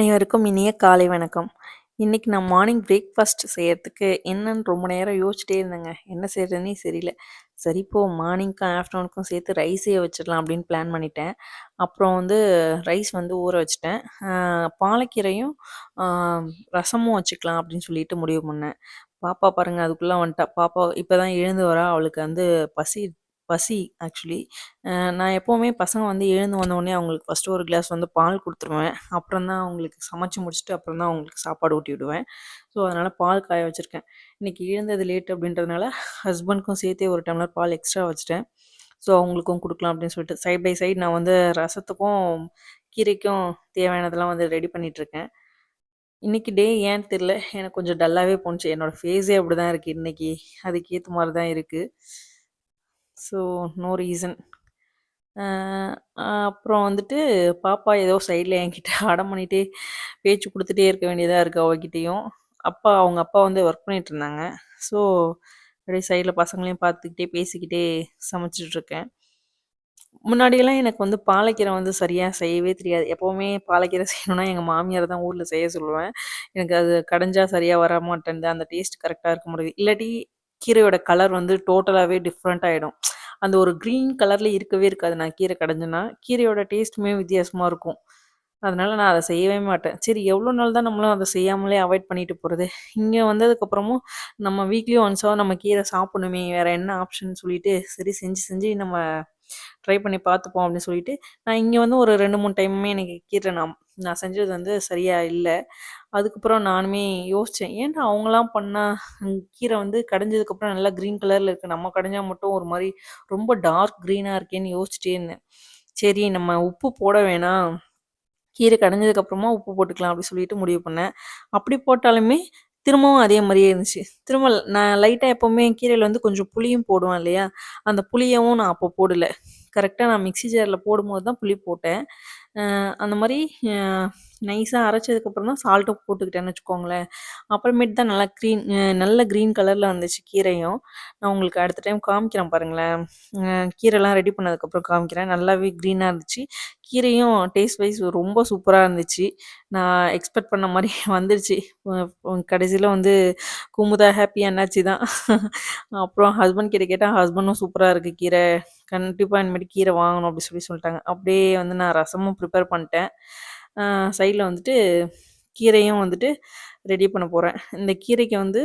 அனைவருக்கும் இனிய காலை வணக்கம். இன்றைக்கி நான் மார்னிங் பிரேக்ஃபாஸ்ட் செய்கிறதுக்கு என்னன்னு ரொம்ப நேரம் யோசிச்சிட்டே இருந்தேங்க. என்ன செய்கிறதுனே தெரியல. சரி இப்போ மார்னிங்க்கும், ஆஃப்டர்நூனுக்கும் சேர்த்து ரைஸே வச்சிடலாம் அப்படின்னு பிளான் பண்ணிட்டேன். அப்புறம் வந்து ரைஸ் வந்து ஊற வச்சுட்டேன். பாலக்கீரையும், ரசமும் வச்சுக்கலாம் அப்படின்னு சொல்லிட்டு முடிவு பண்ணேன். பாப்பா பாருங்கள் அதுக்குள்ளே வந்துட்டா. பாப்பா இப்போ தான் எழுந்து வரா. அவளுக்கு வந்து பசி பசி ஆக்சுவலி. நான் எப்போவுமே பசங்க வந்து எழுந்து வந்தோடனே அவங்களுக்கு ஃபஸ்ட்டு ஒரு கிளாஸ் வந்து பால் கொடுத்துருவேன் அப்புறம் தான் அவங்களுக்கு சமைச்சு முடிச்சுட்டு அப்புறம் தான் அவங்களுக்கு சாப்பாடு ஊட்டி விடுவேன். ஸோ, அதனால் பால் காய வச்சுருக்கேன் இன்றைக்கி எழுந்தது லேட் அப்படின்றதுனால ஹஸ்பண்ட்க்கும் சேர்த்தே ஒரு டம்ளர் பால் எக்ஸ்ட்ரா வச்சுட்டேன். ஸோ, அவங்களுக்கும் கொடுக்கலாம் அப்படின்னு சொல்லிட்டு சைட் பை சைட் நான் வந்து ரசத்துக்கும், கீரைக்கும் தேவையானதெல்லாம் வந்து ரெடி பண்ணிகிட்ருக்கேன் இன்னைக்கு டே ஏன்னு தெரியல. எனக்கு கொஞ்சம் டல்லாகவே போணுச்சு. என்னோட ஃபேஸே அப்படிதான் தான் இருக்குது இன்றைக்கி அதுக்கேற்ற மாதிரி தான் இருக்குது ஸோ, நோ ரீசன். அப்புறம் வந்துட்டு பாப்பா ஏதோ சைடில் என்கிட்ட அடம் பண்ணிகிட்டே பேச்சு கொடுத்துட்டே இருக்க வேண்டியதாக இருக்குது அவகிட்டயும். அப்பா அவங்க அப்பா வந்து ஒர்க் பண்ணிட்டு இருந்தாங்க. ஸோ, அப்படியே சைடில் பசங்களையும் பார்த்துக்கிட்டே, பேசிக்கிட்டே சமைச்சிட்ருக்கேன் முன்னாடியெல்லாம் எனக்கு வந்து பாலைக்கீரை வந்து சரியாக செய்யவே தெரியாது. எப்போவுமே பாலைக்கீரை செய்யணும்னா எங்கள் மாமியார் தான் ஊரில் செய்ய சொல்லுவேன். எனக்கு அது கடைஞ்சா சரியாக வர வரமாட்டேன்து. அந்த டேஸ்ட் கரெக்டாக இருக்க முடியாது இல்லாட்டி கீரையோட கலர் வந்து டோட்டலாகவே டிஃப்ரெண்ட் ஆகிடும் அந்த ஒரு க்ரீன் கலரில் இருக்கவே இருக்காது நான் கீரை கடைஞ்சேன்னா. கீரையோட டேஸ்ட்டுமே வித்தியாசமாக இருக்கும். அதனால் நான் அதை செய்யவே மாட்டேன். சரி எவ்வளோ நாள் தான் நம்மளும் அதை செய்யாமலே அவாய்ட் பண்ணிட்டு போகிறது இங்கே வந்ததுக்கப்புறமும் நம்ம வீக்லி ஒன்ஸாக நம்ம கீரை சாப்பிடணுமே, வேறு என்ன ஆப்ஷன் சொல்லிட்டு, சரி செஞ்சு செஞ்சு நம்ம ட்ரை பண்ணி பார்த்துப்போம் அப்படின்னு சொல்லிட்டு, நான் இங்கே வந்து ஒரு 2, 3 டைமுமே எனக்கு கீரை நான் நான் செஞ்சது வந்து சரியாக இல்லை அதுக்கப்புறம் நானுமே யோசித்தேன் ஏன்டா அவங்களாம் பண்ணால் கீரை வந்து கடைஞ்சதுக்கப்புறம் நல்லா க்ரீன் கலரில் இருக்குது நம்ம கடைஞ்சால் மட்டும் ஒரு மாதிரி ரொம்ப டார்க் க்ரீனாக இருக்கேன்னு யோசிச்சுட்டே இருந்தேன். சரி நம்ம உப்பு போட வேணாம். கீரை கடைஞ்சதுக்கப்புறமா உப்பு போட்டுக்கலாம் அப்படி சொல்லிட்டு முடிவு பண்ணேன். அப்படி போட்டாலுமே திரும்பவும் அதே மாதிரியே இருந்துச்சு. திரும்ப நான் லைட்டாக எப்போவுமே கீரையில் வந்து கொஞ்சம் புளியும் போடுவேன் இல்லையா? அந்த புளியவும் நான் அப்போ போடலை கரெக்டாக நான் மிக்ஸி ஜாரில் போடும்போது தான் புளி போட்டேன். அந்த மாதிரி நைஸாக அரைச்சதுக்கப்புறம் தான் சால்ட்டும் போட்டுக்கிட்டேன்னு வச்சுக்கோங்களேன். அப்புறமேட்டு தான் நல்லா க்ரீன் நல்ல க்ரீன் கலரில் வந்துச்சு கீரையும். நான் உங்களுக்கு அடுத்த டைம் காமிக்கிறேன் பாருங்களேன். கீரைலாம் ரெடி பண்ணதுக்கப்புறம் காமிக்கிறேன். நல்லாவே க்ரீனாக இருந்துச்சு. கீரையும் டேஸ்ட் வைஸ் ரொம்ப சூப்பராக இருந்துச்சு. நான் எக்ஸ்பெக்ட் பண்ண மாதிரி வந்துருச்சு. கடைசியில் வந்து குமுதா ஹாப்பி என்னாச்சு தான். அப்புறம் ஹஸ்பண்ட் கிட்ட கேட்டால் ஹஸ்பண்டும் சூப்பராக இருக்குது கீரை. கண்டிப்பாக இனிமேட்டு கீரை வாங்கணும் அப்படி சொல்லி சொல்லிட்டாங்க. அப்படியே வந்து நான் ரசமும் ப்ரிப்பேர் பண்ணிட்டேன். சைடில் வந்துட்டு கீரையும் வந்துட்டு ரெடி பண்ண போகிறேன் இந்த கீரைக்கு வந்து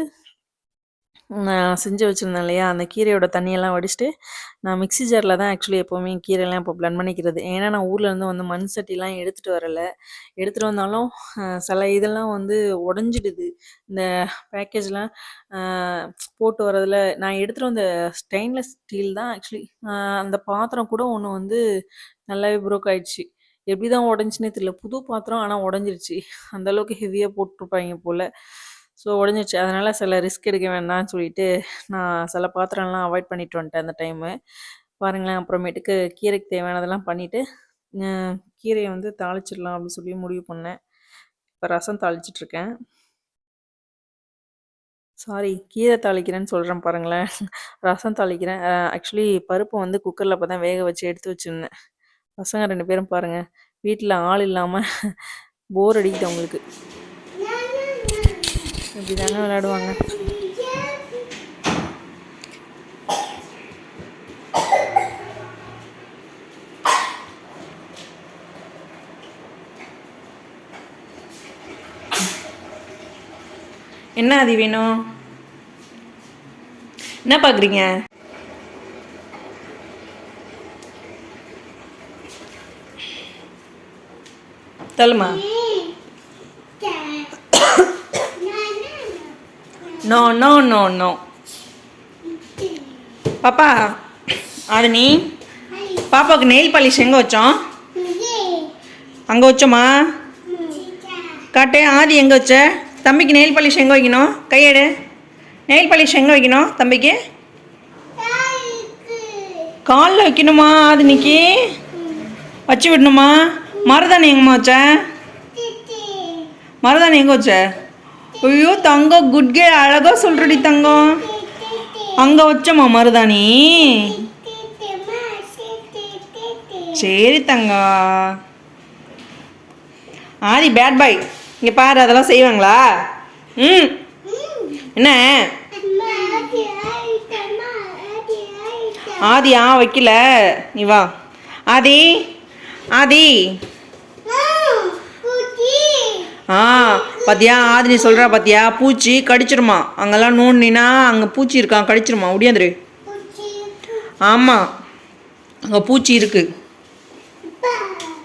நான் செஞ்சு வச்சுருந்தேன் இல்லையா? அந்த கீரையோட தண்ணியெல்லாம் வடிச்சுட்டு, நான் மிக்சி ஜாரில் தான் ஆக்சுவலி எப்போவுமே கீரைலாம் இப்போ பிளண்ட் பண்ணிக்கிறது. ஏன்னா நான் ஊர்லேருந்து வந்து மண் சட்டிலாம் எடுத்துகிட்டு வரல. எடுத்துகிட்டு வந்தாலும் சில இதெல்லாம் வந்து உடஞ்சிடுது இந்த பேக்கேஜ்லாம் போட்டு வரதில் நான் எடுத்துகிட்டு வந்த ஸ்டெயின்லெஸ் ஸ்டீல் தான் ஆக்சுவலி அந்த பாத்திரம் கூட ஒன்று வந்து நல்லாவே ப்ரோக் ஆயிடுச்சு. எப்படி தான் உடைஞ்சுன்னே தெரியல. புது பாத்திரம் ஆனால் உடஞ்சிருச்சு அந்த அளவுக்கு ஹெவியா போல் போல. ஸோ உடஞ்சிருச்சு அதனால சில ரிஸ்க் எடுக்க வேண்டாம்னு சொல்லிட்டு, நான் சில பாத்திரம்லாம் அவாய்ட் பண்ணிட்டு வந்துட்டேன் அந்த டைமு. பாருங்களேன் அப்புறமேட்டுக்கு கீரைக்கு தேவையானதெல்லாம் பண்ணிவிட்டு கீரையை வந்து தாளிச்சிடலாம் அப்படின்னு சொல்லி முடிவு பண்ணேன். இப்போ ரசம் தாளிச்சிட்ருக்கேன் சாரி கீரை தாளிக்கிறேன்னு சொல்கிறேன் பாருங்களேன். ரசம் தாளிக்கிறேன். ஆக்சுவலி பருப்பை வந்து குக்கரில் அப்போ தான் வேக வச்சு எடுத்து வச்சுருந்தேன் பசங்க ரெண்டு பேரும் பாருங்க, வீட்டில் ஆள் இல்லாம போர் அடிக்குது அவங்களுக்கு. இப்படிதாங்க விளையாடுவாங்க. என்ன அது வேணும்? என்ன பார்க்குறீங்க? தள்ளுமா. No no no no. பாப்பா ஆதினி பாப்பாவுக்கு நெயில் பாலிஷ் எங்கே வச்சோம்? அங்கே வச்சோமா? காட்டு ஆதி எங்கே வச்ச? தம்பிக்கு நெயில் பாலிஷ் எங்கே வைக்கணும்? கையெடு. நெயில் பாலிஷ் எங்கே வைக்கணும் தம்பிக்கு? காலில் வைக்கணுமா ஆதினிக்கு? வச்சு விடணுமா? மருதாணி எங்கம்மா வச்ச? மருதாணி எங்கே வச்ச? ஐயோ தங்கம் குட் கே அழகா சொல்றடி தங்கம். அங்கே வச்சோமா மருதாணி. சரி தங்கம் ஆதி பேட் பாய் இங்கே பாரு அதெல்லாம் செய்வாங்களா? ம். என்ன? ஆதி ஆ வைக்கல. நீ வா. ஆதி ஆதி. ஆ பாத்தியா? ஆதினி சொல்கிறா பாத்தியா? பூச்சி கடிச்சிருமா. அங்கெல்லாம் நோண்டினா அங்கே பூச்சி இருக்கான் கடிச்சிருமா? முடியாதுரு ஆமாம் அங்கே பூச்சி இருக்கு.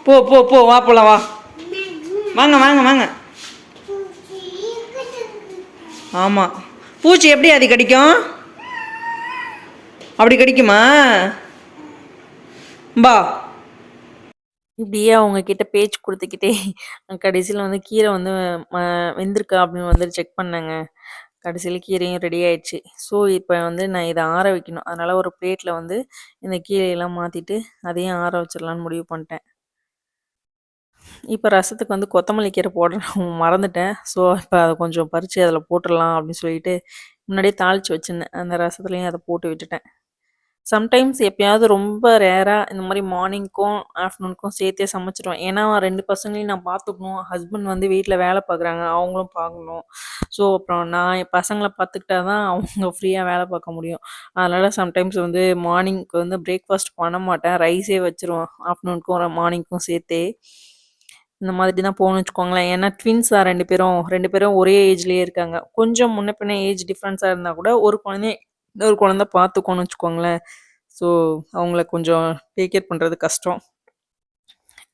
போ போ போ வா போலாம் வா. வாங்க வாங்க வாங்க. ஆமாம் பூச்சி எப்படி அது கடிக்கும்? அப்படி கடிக்குமா? பா இப்படியே அவங்க கிட்ட பேச்சு கொடுத்துக்கிட்டே கடைசியில் வந்து கீரை வந்து ம வெந்திருக்கா அப்படின்னு வந்து செக் பண்ணேங்க. கடைசியில் கீரையும் ரெடி ஆயிடுச்சு. ஸோ இப்போ வந்து நான் இதை ஆற வைக்கணும். அதனால் ஒரு பிளேட்டில் வந்து இந்த கீரையெல்லாம் மாற்றிட்டு அதையும் ஆற வச்சிடலான்னு முடிவு பண்ணிட்டேன். இப்போ ரசத்துக்கு வந்து கொத்தமல்லி கீரை போட மறந்துட்டேன். ஸோ இப்போ அதை கொஞ்சம் பறித்து அதில் போட்டுடலாம் அப்படின்னு சொல்லிட்டு முன்னாடியே தாளித்து வச்சுருந்தேன். அந்த ரசத்துலேயும் அதை போட்டு விட்டுட்டேன். சம்டைம்ஸ் எப்பயாவது ரொம்ப ரேராக இந்த மாதிரி மார்னிங்க்கும் ஆஃப்டர்நூனுக்கும் சேர்த்தே சமைச்சிடுவேன் ஏன்னா ரெண்டு பசங்களையும் நான் பார்த்துக்கணும். ஹஸ்பண்ட் வந்து வீட்டில் வேலை பார்க்குறாங்க. அவங்களும் பார்க்கணும். ஸோ அப்புறம் நான் என் பசங்களை பார்த்துக்கிட்டா தான் அவங்க ஃப்ரீயாக வேலை பார்க்க முடியும். அதனால் சம்டைம்ஸ் வந்து மார்னிங்க்கு வந்து பிரேக்ஃபாஸ்ட் பண்ண மாட்டேன். ரைஸே வச்சுருவேன். ஆஃப்டர்நூனுக்கும் மார்னிங்க்கும் சேர்த்தே. இந்த மாதிரி தான் போகணும்னு வச்சுக்கோங்களேன். ஏன்னா ட்வின்ஸாக ரெண்டு பேரும். ரெண்டு பேரும் ஒரே ஏஜ்லேயே இருக்காங்க. கொஞ்சம் முன்ன பின்ன ஏஜ் டிஃப்ரென்ஸாக இருந்தால் கூட ஒரு குழந்தை இன்னொரு குழந்தை பார்த்துக்கோன்னு வச்சுக்கோங்களேன். ஸோ அவங்கள கொஞ்சம் டேக் கேர் பண்ணுறது கஷ்டம்.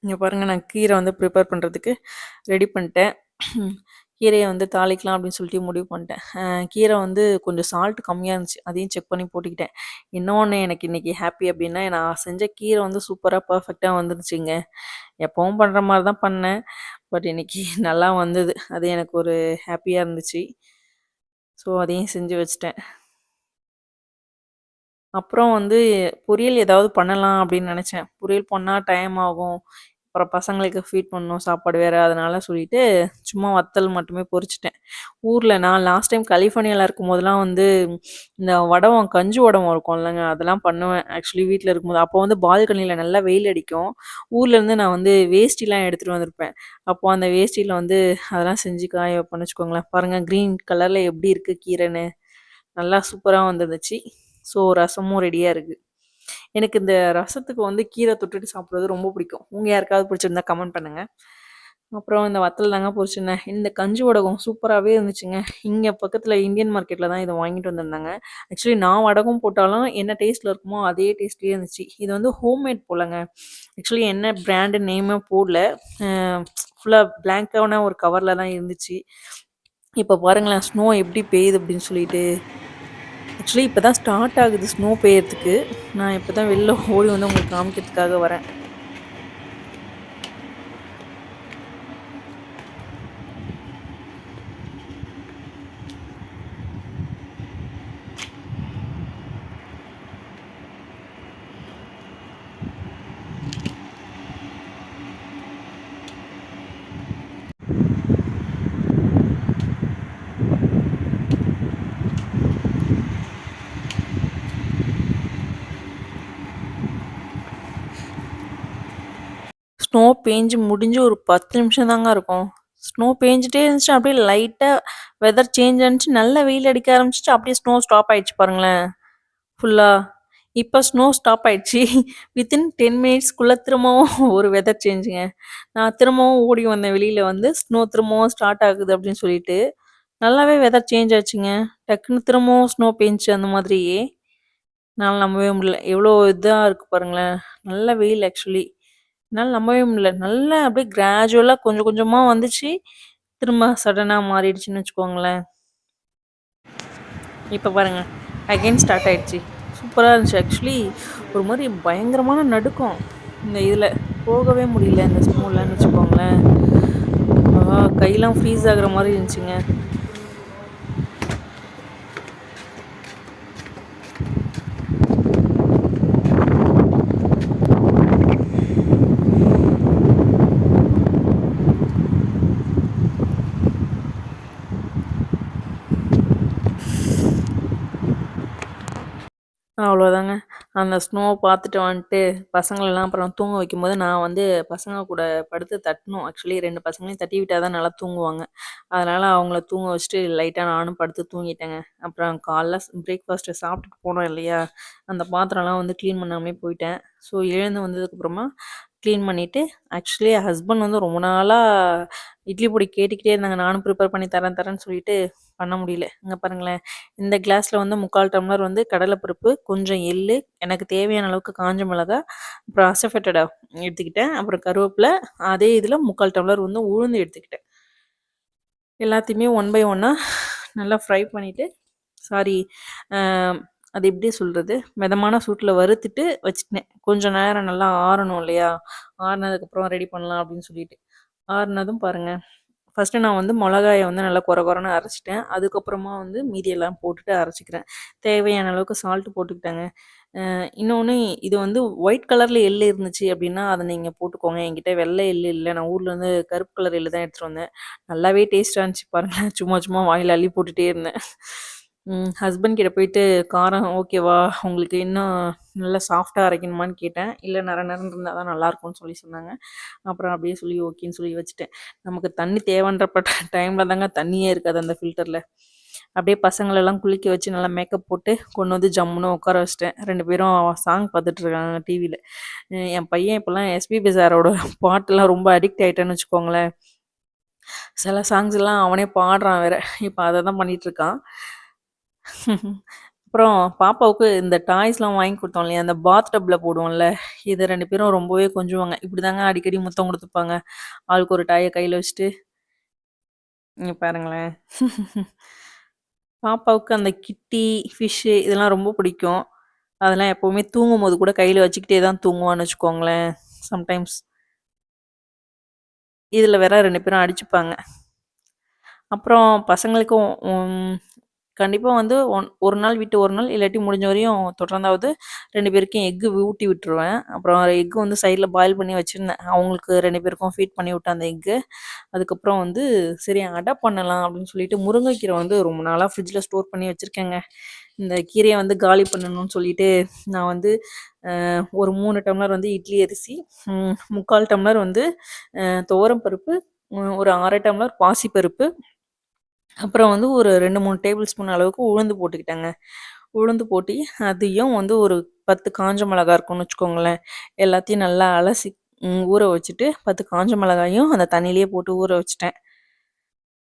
இங்கே பாருங்கள் நான் கீரை வந்து ப்ரிப்பேர் பண்ணுறதுக்கு ரெடி பண்ணிட்டேன். கீரையை வந்து தாளிக்கலாம் அப்படின்னு சொல்லிட்டு முடிவு பண்ணிட்டேன். கீரை வந்து கொஞ்சம் சால்ட் கம்மியாக இருந்துச்சு. அதையும் செக் பண்ணி போட்டுக்கிட்டேன். இன்னொன்று எனக்கு இன்றைக்கி ஹாப்பி அப்படின்னா நான் செஞ்ச கீரை வந்து சூப்பராக பர்ஃபெக்டாக வந்துருச்சுங்க. எப்பவும் பண்ணுற மாதிரி தான் பண்ணேன். பட் இன்னைக்கு நல்லா வந்தது. அது எனக்கு ஒரு ஹாப்பியாக இருந்துச்சு. ஸோ அதையும் செஞ்சு வச்சிட்டேன். அப்புறம் வந்து பொரியல் ஏதாவது பண்ணலாம் அப்படின்னு நினச்சேன். பொரியல் பண்ணால் டைம் ஆகும். அப்புறம் பசங்களுக்கு ஃபீட் பண்ணணும் சாப்பாடு வேறு அதனால சொல்லிட்டு சும்மா வத்தல் மட்டுமே பொரிச்சிட்டேன். ஊரில் நான் லாஸ்ட் டைம் கலிஃபோர்னியாவில் இருக்கும் போதெல்லாம் வந்து இந்த வடவம் கஞ்சி வடவம் இருக்கும் இல்லைங்க அதெல்லாம் பண்ணுவேன். ஆக்சுவலி வீட்டில் இருக்கும்போது. அப்போ வந்து பால்கனியில் நல்லா வெயில் அடிக்கும். ஊர்லேருந்து நான் வந்து வேஷ்டிலாம் எடுத்துகிட்டு வந்திருப்பேன். அப்போ அந்த வேஷ்டியில் வந்து அதெல்லாம் செஞ்சு காய வைப்பேன்னு வச்சுக்கோங்களேன். பாருங்கள் க்ரீன் கலரில் எப்படி இருக்குது கீரைன்னு. நல்லா சூப்பராக வந்துருந்துச்சு. ஸோ ரசமும் ரெடியாக இருக்குது எனக்கு இந்த ரசத்துக்கு வந்து கீரை தொட்டுட்டு சாப்பிட்றது ரொம்ப பிடிக்கும். உங்கள் யாருக்காவது பிடிச்சிருந்தா கமெண்ட் பண்ணுங்கள் அப்புறம் இந்த வத்தல் தாங்க பொரிச்சிருந்தேன் இந்த கஞ்சி வடகம் சூப்பராகவே இருந்துச்சுங்க. இங்கே பக்கத்தில் இந்தியன் மார்க்கெட்டில் தான் இதை வாங்கிட்டு வந்திருந்தாங்க. ஆக்சுவலி நான் வடகம் போட்டாலும் என்ன டேஸ்ட்டில் இருக்குமோ அதே டேஸ்ட்லேயே இருந்துச்சு. இது வந்து ஹோம்மேட் போலங்க. ஆக்சுவலி என்ன பிராண்டு நேமே போடல. ஃபுல்லாக பிளாங்கான ஒரு கவரில் தான் இருந்துச்சு. இப்போ பாருங்களேன் ஸ்னோ எப்படி பெய்யுது அப்படின்னு சொல்லிட்டு. ஆக்சுவலி இப்போ தான் ஸ்டார்ட் ஆகுது ஸ்னோ பெய்யறதுக்கு. நான் இப்போ தான் வெளில ஓடி வந்து உங்களுக்கு காமிக்கிறதுக்காக வரேன். ஸ்னோ பேஞ்சு முடிஞ்சு ஒரு பத்து நிமிஷம் தாங்க இருக்கும். ஸ்னோ பேஞ்சிட்டே இருந்துச்சு அப்படியே லைட்டாக வெதர் சேஞ்ச் ஆனிச்சு நல்ல வெயில் அடிக்க ஆரம்பிச்சிச்சு அப்படியே ஸ்னோ ஸ்டாப் ஆயிடுச்சு பாருங்களேன். ஃபுல்லாக இப்போ ஸ்னோ ஸ்டாப் ஆயிடுச்சு. வித்தின் டென் மினிட்ஸ்க்குள்ளே திரும்பவும் ஒரு வெதர் சேஞ்சுங்க நான் திரும்பவும் ஓடி வந்தேன் வெளியில் வந்து ஸ்னோ திரும்பவும் ஸ்டார்ட் ஆகுது அப்படின்னு சொல்லிட்டு. நல்லாவே வெதர் சேஞ்ச் ஆச்சுங்க. டக்குன்னு திரும்பவும் ஸ்னோ பேஞ்சு அந்த மாதிரியே. என்னால் நம்பவே முடியல. எவ்வளோ இதாக இருக்குது பாருங்களேன். நல்ல வெயில் ஆக்சுவலி என்னால நம்பவே முடியல. நல்லா அப்படியே கிராஜுவலா கொஞ்சம் கொஞ்சமா வந்துச்சு. திரும்ப சடனா மாறிடுச்சுன்னு வச்சுக்கோங்களேன். இப்ப பாருங்க. அகைன் ஸ்டார்ட் ஆயிடுச்சு. சூப்பரா இருந்துச்சு. ஆக்சுவலி ஒரு மாரி பயங்கரமான நடுக்கம். இந்த இதில. போகவே முடியல இந்த ஸ்னோலன்னு வச்சுக்கோங்களேன். ஆ கையெல்லாம் ஃப்ரீஸ் ஆகுற மாரி இருந்துச்சுங்க. அவ்வளோதாங்க. அந்த ஸ்னோவை பார்த்துட்டு வந்துட்டு, பசங்களெல்லாம் அப்புறம் தூங்க வைக்கும்போது, நான் வந்து பசங்க கூட படுத்து தட்டணும். ஆக்சுவலி ரெண்டு பசங்களையும் தட்டி விட்டால் தான் நல்லா தூங்குவாங்க. அதனால் அவங்கள தூங்க வச்சுட்டு, லைட்டாக நானும் படுத்து தூங்கிட்டேங்க. அப்புறம் காலைல பிரேக்ஃபாஸ்ட்டு சாப்பிட்டுட்டு போனோம் இல்லையா? அந்த பாத்திரம்லாம் வந்து க்ளீன் பண்ணாமலே போயிட்டேன். ஸோ எழுந்து வந்ததுக்கப்புறமா க்ளீன் பண்ணிவிட்டு ஆக்சுவலி ஹஸ்பண்ட் வந்து ரொம்ப நாளாக இட்லி பொடி கேட்டுக்கிட்டே இருந்தாங்க. நானும் ப்ரிப்பேர் பண்ணி தரேன் தரேன்னு சொல்லிட்டு பண்ண முடியல. இங்கே பாருங்களேன், இந்த கிளாஸில் வந்து 3/4 டம்ளர் வந்து கடலைப்பருப்பு, கொஞ்சம் எள்ளு, எனக்கு தேவையான அளவுக்கு காஞ்ச மிளகா, அப்புறம் அசஃபெட்டடா எடுத்துக்கிட்டேன். அப்புறம் கருவேப்பிலை அதே இதில் முக்கால் டம்ளர் வந்து உளுந்து எடுத்துக்கிட்டேன். எல்லாத்தையுமே ஒன் பை ஒன்னாக நல்லா ஃப்ரை பண்ணிவிட்டு சாரி அது எப்படி சொல்கிறது மிதமான சூட்டில் வறுத்துட்டு வச்சுட்டேன். கொஞ்சம் நேரம் நல்லா ஆறணும் இல்லையா? ஆறுனதுக்கப்புறம் ரெடி பண்ணலாம் அப்படின்னு சொல்லிட்டு. ஆறுனதும் பாருங்கள் ஃபர்ஸ்ட்டு நான் வந்து மிளகாயை வந்து நல்லா கொர கொரன்னு அரைச்சிட்டேன் அதுக்கப்புறமா வந்து மீதியெல்லாம் போட்டுட்டு அரைச்சிக்கிறேன் தேவையான அளவுக்கு சால்ட்டு போட்டுக்கிட்டேங்க. இன்னொன்று இது வந்து ஒயிட் கலரில் எள்ளு இருந்துச்சு அப்படின்னா, அதை நீங்கள் போட்டுக்கோங்க. என்கிட்ட வெள்ளை எள் இல்லை நான் ஊர்லேருந்து கருப்பு கலர் எள்ளு தான் எடுத்துகிட்டு வந்தேன். நல்லாவே டேஸ்ட்டாக இருந்துச்சு பாருங்களேன். சும்மா சும்மா வாயில் அள்ளி போட்டுகிட்டே இருந்தேன். ஹஸ்பண்ட் கிட்ட போயிட்டு காரம் ஓகேவா? உங்களுக்கு இன்னும் நல்லா சாஃப்டாக அரைக்கணுமான்னு கேட்டேன். இல்லை நர நரன்னு இருந்தால் தான் நல்லாயிருக்கும்னு சொல்லி சொன்னாங்க. அப்புறம் அப்படியே சொல்லி ஓகேன்னு சொல்லி வச்சுட்டேன். நமக்கு தண்ணி தேவைன்றப்ப டைமில் தாங்க தண்ணியே இருக்காது அந்த ஃபில்டரில் அப்படியே பசங்களெல்லாம் குளிக்க வச்சு நல்லா மேக்கப் போட்டு கொண்டு வந்து ஜம்முன்னு உட்கார வச்சிட்டேன் ரெண்டு பேரும் சாங் பார்த்துட்ருக்காங்க டிவியில் என் பையன் இப்போல்லாம் எஸ்பிபி சாரோட பாட்டெல்லாம் ரொம்ப அடிக்ட் ஆகிட்டேன்னு வச்சுக்கோங்களேன். சில சாங்ஸ்லாம் அவனே பாடுறான் வேற. இப்போ அதை தான் பண்ணிகிட்ருக்கான் அப்புறம் பாப்பாவுக்கு இந்த டாய்ஸ்லாம் வாங்கி குடுத்தோம் இல்லையா? அந்த பாத் டப்ல போடுவோம்ல, இதை 2 பேரும் ரொம்பவே கொஞ்சுவாங்க. இப்படிதாங்க அடிக்கடி முத்தம் குடுத்துப்பாங்க. ஆளுக்கு ஒரு டாய கையில வச்சுட்டு. இங்க பாருங்களேன். பாப்பாவுக்கு அந்த கிட்டி, ஃபிஷ்ஷு இதெல்லாம் ரொம்ப பிடிக்கும். அதெல்லாம் எப்பவுமே தூங்கும்போது கூட கையில வச்சுக்கிட்டே தான் தூங்குவான்னு வச்சுக்கோங்களேன். சம்டைம்ஸ். இதில் வேற 2 பேரும் அடிச்சுப்பாங்க. அப்புறம் பசங்களுக்கும் ம் கண்டிப்பாக வந்து ஒன் ஒரு நாள் விட்டு ஒரு நாள் இல்லாட்டி முடிஞ்ச வரையும் தொடர்ந்தாவது ரெண்டு பேருக்கும் எக்கு ஊட்டி விட்டுருவேன். அப்புறம் எக்கு வந்து சைடில் பாயில் பண்ணி வச்சுருந்தேன் அவங்களுக்கு ரெண்டு பேருக்கும் ஃபீட் பண்ணி விட்டேன் அந்த எக்கு. அதுக்கப்புறம் வந்து சரி அடாப்ட் பண்ணலாம் அப்படின்னு சொல்லிட்டு முருங்கைக்கீரை வந்து ரொம்ப நாளாக ஃப்ரிட்ஜில் ஸ்டோர் பண்ணி வச்சுருக்கேங்க இந்த கீரையை வந்து காலி பண்ணணும்னு சொல்லிட்டு நான் வந்து ஒரு மூணு டம்ளர் வந்து இட்லி அரிசி, முக்கால் டம்ளர் வந்து துவரம் பருப்பு, ஒரு 1/2 டம்ளர் பாசிப்பருப்பு, அப்புறம் வந்து ஒரு 2, 3 டேபிள் ஸ்பூன் அளவுக்கு உளுந்து போட்டுக்கிட்டேங்க. உளுந்து போட்டு அதையும் வந்து ஒரு 10 காஞ்ச மிளகா இருக்கும்னு வச்சுக்கோங்களேன். எல்லாத்தையும் நல்லா அலசி ஊற வச்சுட்டு 10 காஞ்ச மிளகாயும் அந்த தண்ணியிலே போட்டு ஊற வச்சுட்டேன்.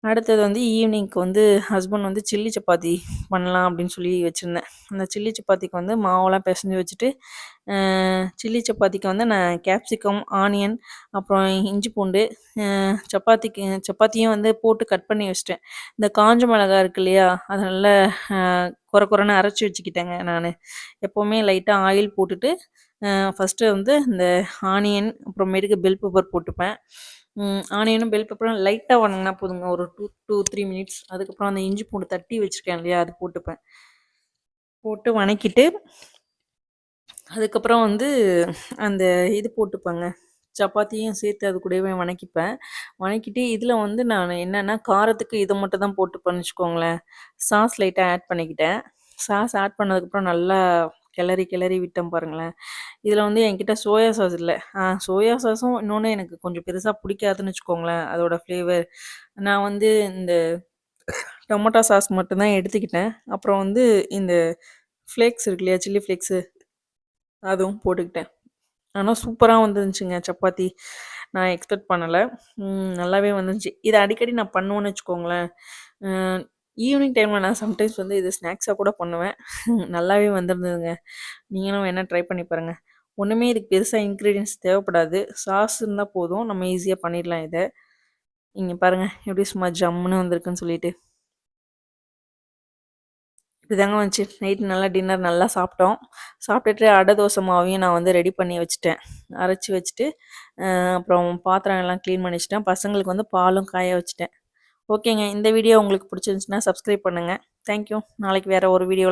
அடுத்தது வந்து ஈவினிங்க்கு வந்து ஹஸ்பண்ட் வந்து சில்லி சப்பாத்தி பண்ணலாம் அப்படின்னு சொல்லி வச்சிருந்தேன். அந்த சில்லி சப்பாத்திக்கு வந்து மாவெல்லாம் பிசைஞ்சு வச்சுட்டு, சில்லி சப்பாத்திக்கு வந்து நான் கேப்சிகம், ஆனியன், அப்புறம் இஞ்சி பூண்டு, சப்பாத்திக்கு சப்பாத்தியும் வந்து போட்டு கட் பண்ணி வச்சுட்டேன். இந்த காஞ்ச மிளகா இருக்கு இல்லையா? அதை நல்லா குறை கொர கொரன்னு வச்சுக்கிட்டேங்க நான் எப்போவுமே லைட்டாக ஆயில் போட்டுட்டு, ஃபஸ்ட்டு வந்து இந்த ஆனியன், அப்புறமேட்டுக்கு பெல் பெப்பர் போட்டுப்பேன். ஆனியனும், பெல் பெப்பரும் லைட்டாக வணங்கினா போதுங்க. ஒரு டூ டூ த்ரீ மினிட்ஸ். அதுக்கப்புறம் அந்த இஞ்சி பூண்டு தட்டி வச்சுருக்கேன் இல்லையா? அது போட்டுப்பேன். போட்டு வணக்கிட்டு அதுக்கப்புறம் வந்து அந்த இது போட்டுப்பேங்க. சப்பாத்தியும் சேர்த்து அது கூடவே வணக்கிப்பேன். வணக்கிட்டு இதில் வந்து நான் என்னென்னா காரத்துக்கு இதை மட்டும் தான் போட்டுப்பேன்னு வச்சுக்கோங்களேன். சாஸ் லைட்டாக ஆட் பண்ணிக்கிட்டேன். சாஸ் ஆட் பண்ணதுக்கப்புறம் நல்லா கிளறி கிளறி விட்டேன் பாருங்களேன். இதில் வந்து என்கிட்ட சோயா சாஸ் இல்லை ஆ சோயா சாஸும் இன்னொன்று எனக்கு கொஞ்சம் பெருசாக பிடிக்காதுன்னு வச்சுக்கோங்களேன், அதோட ஃப்ளேவர். நான் வந்து இந்த டொமேட்டோ சாஸ் மட்டும்தான் எடுத்துக்கிட்டேன். அப்புறம் வந்து இந்த ஃப்ளேக்ஸ் இருக்கு இல்லையா? சில்லி ஃப்ளேக்ஸு அதுவும் போட்டுக்கிட்டேன். ஆனால் சூப்பராக வந்துருந்துச்சுங்க சப்பாத்தி. நான் எக்ஸ்பெக்ட் பண்ணலை நல்லாவே வந்துருந்துச்சு. இதை அடிக்கடி நான் பண்ணுவேன்னு வச்சுக்கோங்களேன். ஈவினிங் டைமில் நான் சம்டைம்ஸ் வந்து இது ஸ்நாக்ஸாக கூட பண்ணுவேன். நல்லாவே வந்திருந்ததுங்க. நீங்களும் வேணால் ட்ரை பண்ணி பாருங்க. ஒன்றுமே இதுக்கு பெருசாக இன்க்ரீடியன்ஸ் தேவைப்படாது. சாஸ் இருந்தால் போதும். நம்ம ஈஸியாக பண்ணிடலாம் இதை இங்கே பாருங்க எப்படி சும்மா ஜம்முன்னு வந்திருக்குன்னு சொல்லிட்டு. இப்படிதாங்க வந்துச்சு. நைட் நல்லா டின்னர் நல்லா சாப்பிட்டோம். சாப்பிட்டுட்டு அடை தோசை மாவையும் நான் வந்து ரெடி பண்ணி வச்சுட்டேன். அரைச்சு வச்சுட்டு, அப்புறம் பாத்திரம் எல்லாம் க்ளீன் பண்ணி வச்சுட்டேன். பசங்களுக்கு வந்து பாலும் காய வச்சுட்டேன். ஓகேங்க. இந்த வீடியோ உங்களுக்கு பிடிச்சிருந்துச்சுன்னா சப்ஸ்கிரைப் பண்ணுங்க. Thank you. நாளைக்கு வேறு ஒரு வீடியோ